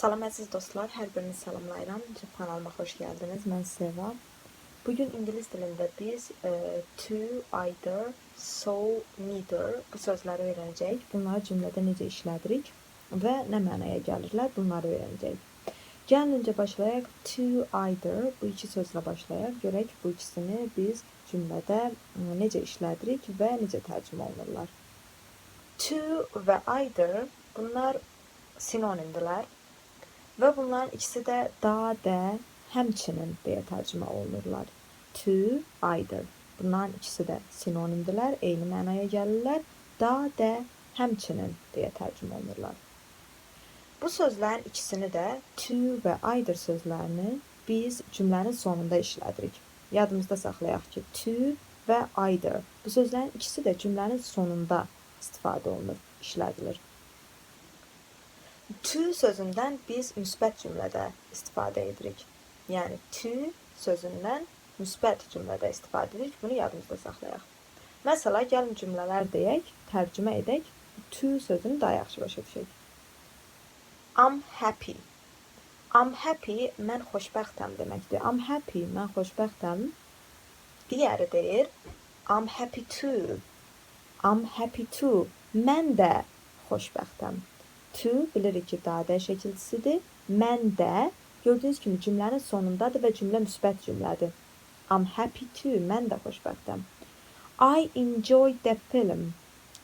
Salam əziz dostlar, hər birinizi salamlayıram. Kanalıma xoş gəldiniz. Mən Seva. Bugün ingilis dilində biz e, to, either, so, neither bu sözləri öyrənəcəyik. Bunları cümlədə necə işlədirik və nə mənaya gəlirlər, bunları öyrənəcəyik. Gəlin öncə başlayaq. To, either bu iki sözlə başlayaq. Görək bu ikisini biz cümlədə e, necə işlədirik və necə tərcümə olunurlar. To və either bunlar sinonimdirlər. Və bunların ikisi də da, də, həmçinin deyə tərcümə olunurlar. To, either. Bunların ikisi də sinonimdirlər, eyni mənaya gəlirlər. Da, də, həmçinin deyə tərcümə olunurlar. Bu sözlərin ikisini də to və either sözlərini biz cümlənin sonunda işlədirik. Yadımızda saxlayaq ki, to və either. Bu sözlərin ikisi də cümlənin sonunda istifadə olunur, işlədilir. To sözündən biz müsbət cümlədə istifadə edirik. Yəni to sözündən müsbət cümlədə istifadə edirik. Bunu yadımızda saxlayaq. Məsələn, gəlin cümlələr deyək, tərcümə edək. To sözünü daha yaxşı başa düşək. I'm happy. I'm happy, mən xoşbəxtəm deməkdir. I'm happy, mən xoşbəxtəm. Digəri deyir, I'm happy too. I'm happy too. Mən də xoşbəxtəm. To bilirik ki, dadə şəkilçisidir. Mən də gördüyünüz kimi cümlənin sonundadır və cümlə müsbət cümlədir. I'm happy too. Mən də xoşbəxtəm. I enjoyed the film.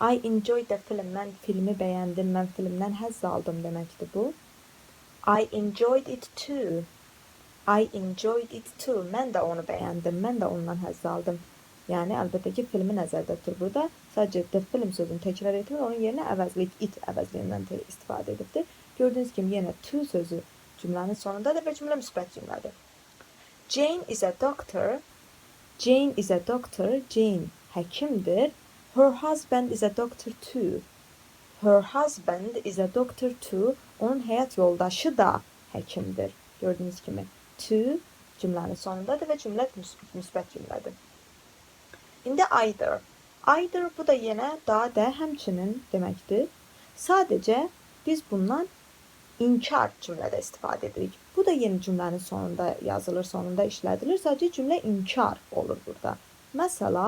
I enjoyed the film. Mən filmi bəyəndim. Mən filmdən həzz aldım deməkdir bu. I enjoyed it too. I enjoyed it too. Mən də onu bəyəndim. Mən də ondan həzz aldım. Yəni əlbəttə ki, filmi nəzərdə tutur burada. Sadəcə the film sözünü təkrar etmir, onun yerinə əvəzlik it əvəzliyindən istifadə edibdir. Gördüyünüz kimi yenə to sözü cümlənin sonundadır və cümlə müsbət cümlədir. Jane is a doctor. Jane is a doctor. Jane həkimdir. Her husband is a doctor too. Her husband is a doctor too. Onun həyat yoldaşı da həkimdir. Gördüyünüz kimi to cümlənin sonundadır və cümlə müs- müsbət cümlədir. İndi either. Either bu da yenə da, də, həmçinin deməkdir. Sadəcə biz bundan inkar cümlədə istifadə edirik. Bu da yeni cümlənin sonunda yazılır, sonunda işlədilir. Sadəcə cümlə inkar olur burada. Məsəla,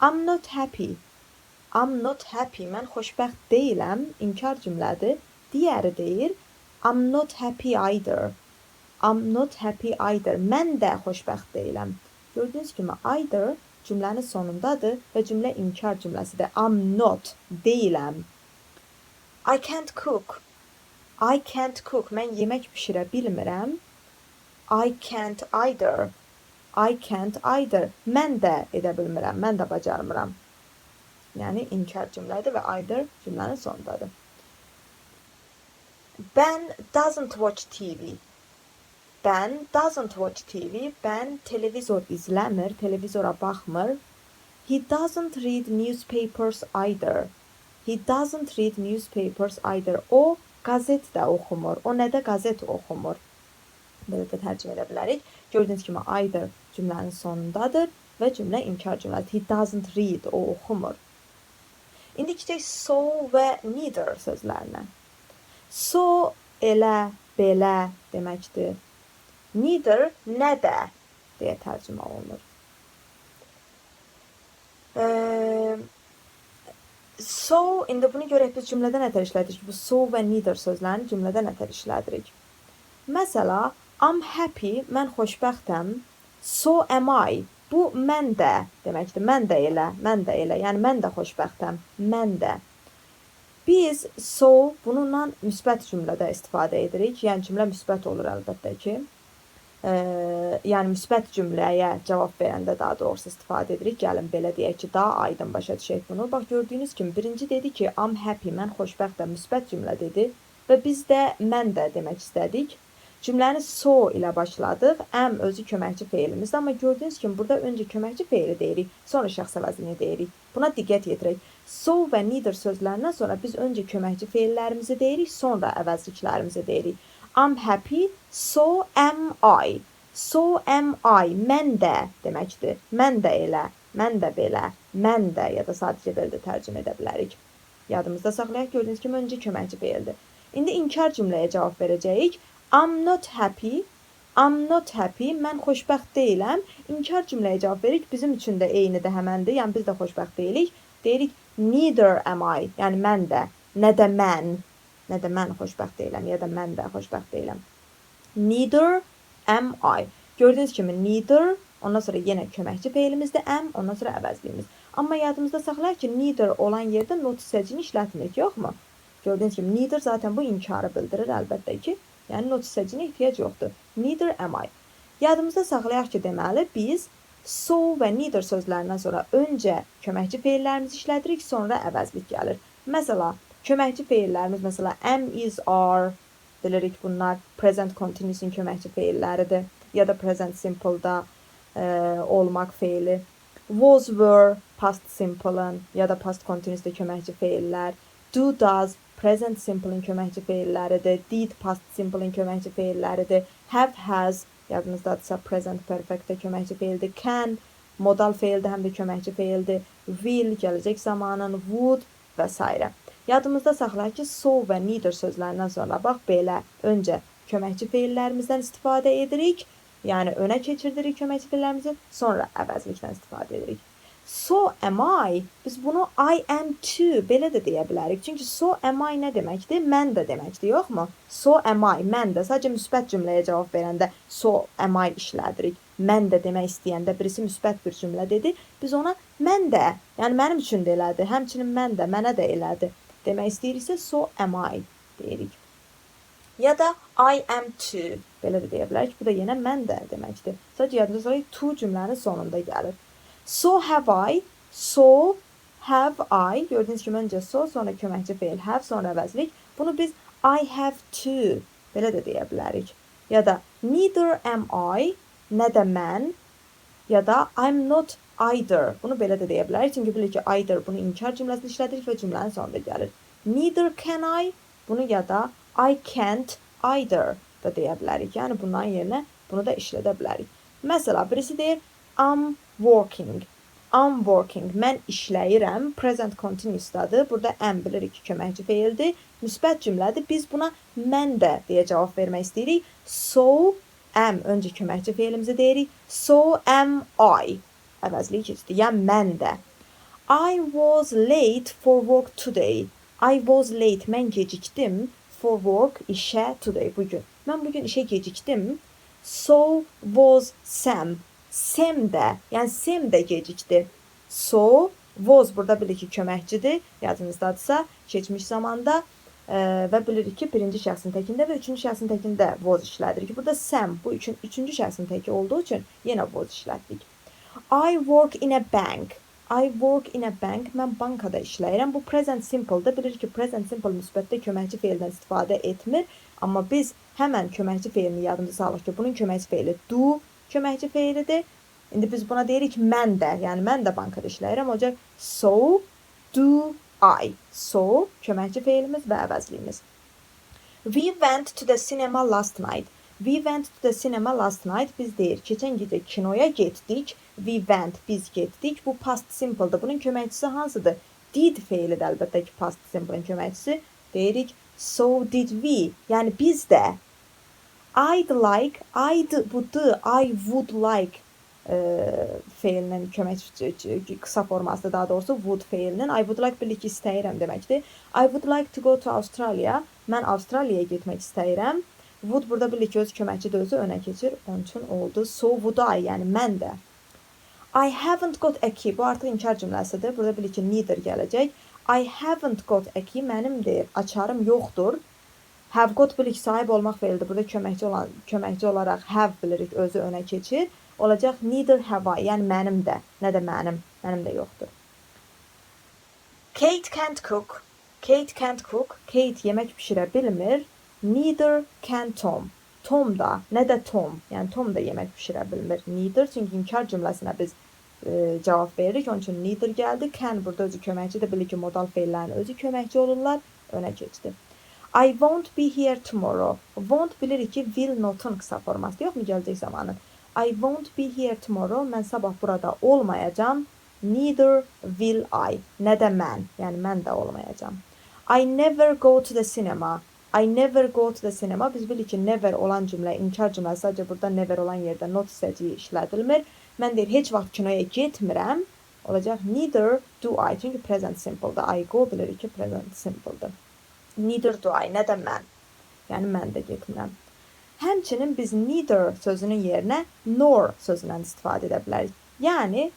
I'm not happy. I'm not happy. Mən xoşbəxt deyiləm. İnkar cümlədir. Digəri deyir, I'm not happy either. I'm not happy either. Mən də xoşbəxt deyiləm. Gördüyünüz kimi either cümlənin sonundadır və cümlə inkar cümləsidir. I'm not deyiləm. I can't cook. I can't cook. Mən yemək bişirə. I can't either. I can't either. Mən də edə bilmirəm. Mən də bacarmıram. Yəni inkar cümlədir və either cümlənin sonundadır. Ben doesn't watch TV. Ben doesn't watch TV. Ben televizor izləmir, televizora baxmır. He doesn't read newspapers either. He doesn't read newspapers either. O qəzet də oxumur. O nə də qəzet oxumur. Belə də tərcümə edə bilərik. Gördüyünüz either cümlənin sonundadır və cümlə inkar cümləsi. He doesn't read. O oxumur. İndi keçək so və neither sözlərinə. So elə, belə deməkdir. Neither nə də deyə tərcümə olunur. Eee, so indi bunu görək biz cümlədə nətər işlədirik? Bu so və neither sözlərini cümlədə nətər işlədirik? Məsəla, I'm happy, mən xoşbəxtəm. So am I. Bu mən də deməkdir. Mən də elə, mən də elə. Yəni mən də xoşbəxtəm. Mən də. Biz so bununla müsbət cümlədə istifadə edirik. Yəni cümlə müsbət olur əlbəttə ki. Yəni müsbət cümləyə cavab verəndə daha doğrusu istifadə edirik. Gəlin belə deyək ki, daha aydın başa düşək bunu. Bax gördüyünüz kimi birinci dedi ki, I'm happy, mən xoşbəxtəm, müsbət cümlə dedi və biz də mən də demək istədik. Cümləni so ilə başladıq. Am özü köməkçi fe'ilimizdir, amma gördüyünüz kimi burada öncə köməkçi fe'ili deyirik, sonra şəxs əvəzini deyirik. Buna diqqət yetirək. So və neither sözlərindən sonra biz öncə köməkçi fe'illərimizi deyirik, sonra əvəzliklərimizi deyirik. I'm happy, so am I. So am I. Mən də deməkdir. Mən də elə, mən də belə, mən də ya da sadəcə belə də tərcümə edə bilərik. Yadımızda saxlayaq gördüyünüz kimi öncə köməkçi fe'ildir. İndi inkar cümləyə cavab verəcəyik. I'm not happy. I'm not happy. Mən xoşbəxt deyiləm. İnkar cümləyə cavab veririk. Bizim üçün də eynidir, həməndir. Yəni biz də xoşbəxt deyilik. Deyirik neither am I. Yəni mən də, nə də mən. Nə də mən xoşbəxt deyiləm ya da mən də xoşbəxt deyiləm. Neither am I. Gördüğünüz kimi neither, ondan sonra yenə köməkçi feilimizdə am, ondan sonra əvəzliyimiz. Amma yadımızda saxlayaq ki, neither olan yerdə not hissəcini işlətmirik, yoxmu? Gördüğünüz kimi neither zaten bu inkarı bildirir əlbəttə ki. Yəni not hissəcinə ehtiyac yoxdur. Neither am I. Yadımızda saxlayaq ki, deməli biz so və neither sözlərindən sonra öncə köməkçi feillərimizi işlədirik, sonra əvəzlik gəlir. Məsəla, köməkçi feillərimiz məsəla am, is, are bilirik bunlar present continuous'un köməkçi feilləridir ya da present simple'da e, olmaq feili. Was, were past simple'ın ya da past continuous'da köməkçi feillər. Do, does present simple'ın köməkçi feilləridir. Did past simple'ın köməkçi feilləridir. Have, has yadınızdadırsa present perfectdə köməkçi feildir. Can modal feildir həm də köməkçi feildir. Will gələcək zamanın, would və s. Yadımızda saxlayaq ki, so və neither sözlərindən sonra bax belə öncə köməkçi feillərimizdən istifadə edirik. Yəni önə keçirdirik köməkçi feillərimizi, sonra əvəzlikdən istifadə edirik. So am I. Biz bunu I am too belə də deyə bilərik. Çünki so am I nə deməkdir? Mən də deməkdir, yoxmu? So am I. Mən də sadəcə müsbət cümləyə cavab verəndə so am I işlədirik. Mən də demək istəyəndə birisi müsbət bir cümlə dedi, biz ona mən də, yəni mənim üçün də elədi, həmçinin mən də, mənə də elədi demək istəyiriksə so am I deyirik. Ya da I am too belə də deyə bilərik. Bu da yenə mən də deməkdir. Sadəcə yadınızda saxlayın to cümlənin sonunda gəlir. So have I, so have I gördüyünüz kimi öncə so, sonra köməkçi feil have, sonra əvəzlik. Bunu biz I have to belə də deyə bilərik. Ya da neither am I, nə də mən, ya da I'm not either. Bunu belə də deyə bilərik. Çünki bilirik ki, either bunu inkar cümləsində işlədirik və cümlənin sonunda gəlir. Neither can I, bunu ya da I can't either da deyə bilərik. Yəni bunların yerinə bunu da işlədə bilərik. Məsələn, birisi deyir I'm working. I'm working. Mən işləyirəm. Present continuous'dadır. Burada am bilirik ki, köməkçi feildir. Müsbət cümlədir. Biz buna mən də deyə cavab vermək istəyirik. So am öncə köməkçi feilimizi deyirik. So am I. Əvəzliyi keçdi. Yəni mən də. I was late for work today. I was late. Mən gecikdim for work işe today bugün. Ben bugün işe geciktim. So was Sam. Sam de yani Sam de gecikti. So was burada bilir ki köməkçidir. Yadınızdadırsa keçmiş zamanda e, və bilirik ki birinci şəxsin təkində və üçüncü şəxsin təkində was işlədirik. Burada Sam bu üçün üçüncü şəxsin təki olduğu üçün yenə was işlətdik. I work in a bank. I work in a bank. Mən bankada işləyirəm. Bu present simple-da bilir ki, present simple müsbətdə köməkçi feildən istifadə etmir. Amma biz həmən köməkçi feilini yadımıza salırıq ki, bunun köməkçi feili do köməkçi feilidir. İndi biz buna deyirik mən də, yəni mən də bankada işləyirəm. Olacaq so do I. So köməkçi feilimiz və əvəzliyimiz. We went to the cinema last night. We went to the cinema last night. Biz deyir, keçən gecə kinoya getdik. We went, biz getdik. Bu past simple'dır. Bunun köməkçisi hansıdır? Did feilidir əlbəttə ki, past simple'ın köməkçisi. Deyirik, so did we. Yəni biz də. I'd like, I'd budur, I would like feilinin kömək qısa formasıdır daha doğrusu would feilinin I would like birlik istəyirəm deməkdir. I would like to go to Australia. Mən Avstraliyaya getmək istəyirəm. Would burada bilir ki, öz köməkçi də özü önə keçir. Onun üçün oldu. So would I, yəni mən də. I haven't got a key. Bu artıq inkar cümləsidir. Burada bilir ki, neither gələcək. I haven't got a key. Mənimdir. Açarım yoxdur. Have got bilir ki, sahib olmaq feilidir. Burada köməkçi olan köməkçi olaraq have bilirik özü önə keçir. Olacaq neither have I. Yəni mənim də. Nə də mənim. Mənim də yoxdur. Kate can't cook. Kate can't cook. Kate yemək bişirə bilmir. Neither can Tom. Tom da, nə də Tom. Yəni Tom da yemək bişirə bilmir. Neither çünki inkar cümləsinə biz e, cavab veririk. Onun üçün neither gəldi. Can burada özü köməkçi də bilir ki, modal feillərin özü köməkçi olurlar. Önə keçdi. I won't be here tomorrow. Won't bilirik ki, will not'un qısa forması yoxmu gələcək zamanı. I won't be here tomorrow. Mən sabah burada olmayacağam. Neither will I. Nə də mən. Yəni mən də olmayacağam. I never go to the cinema. I never go to the cinema. Biz bilirik ki never olan cümlə, inkar cümləsi sadəcə burada never olan yerdə not hissəciyi işlədilmir. Mən deyir heç vaxt kinoya getmirəm. Olacaq neither do I. Çünki present simple-da. I go bilirik ki present simple-dır. Neither do I. Nə də mən. Yəni mən də getmirəm. Həmçinin biz neither sözünün yerinə nor sözündən istifadə edə bilərik. Yəni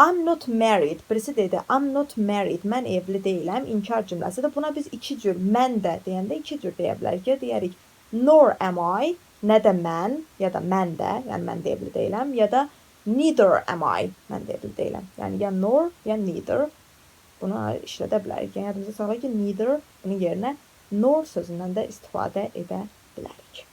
I'm not married. Birisi dedi I'm not married. Mən evli deyiləm. İnkar cümləsidir. Buna biz iki cür mən də deyəndə iki cür deyə bilərik. Ya deyərik nor am I, nə də mən ya da mən də, yəni mən də evli deyiləm ya da neither am I, mən də evli deyiləm. Yəni ya nor ya neither bunu işlədə bilərik. Yəni yadımıza salaq ki neither bunun yerinə nor sözündən də istifadə edə bilərik.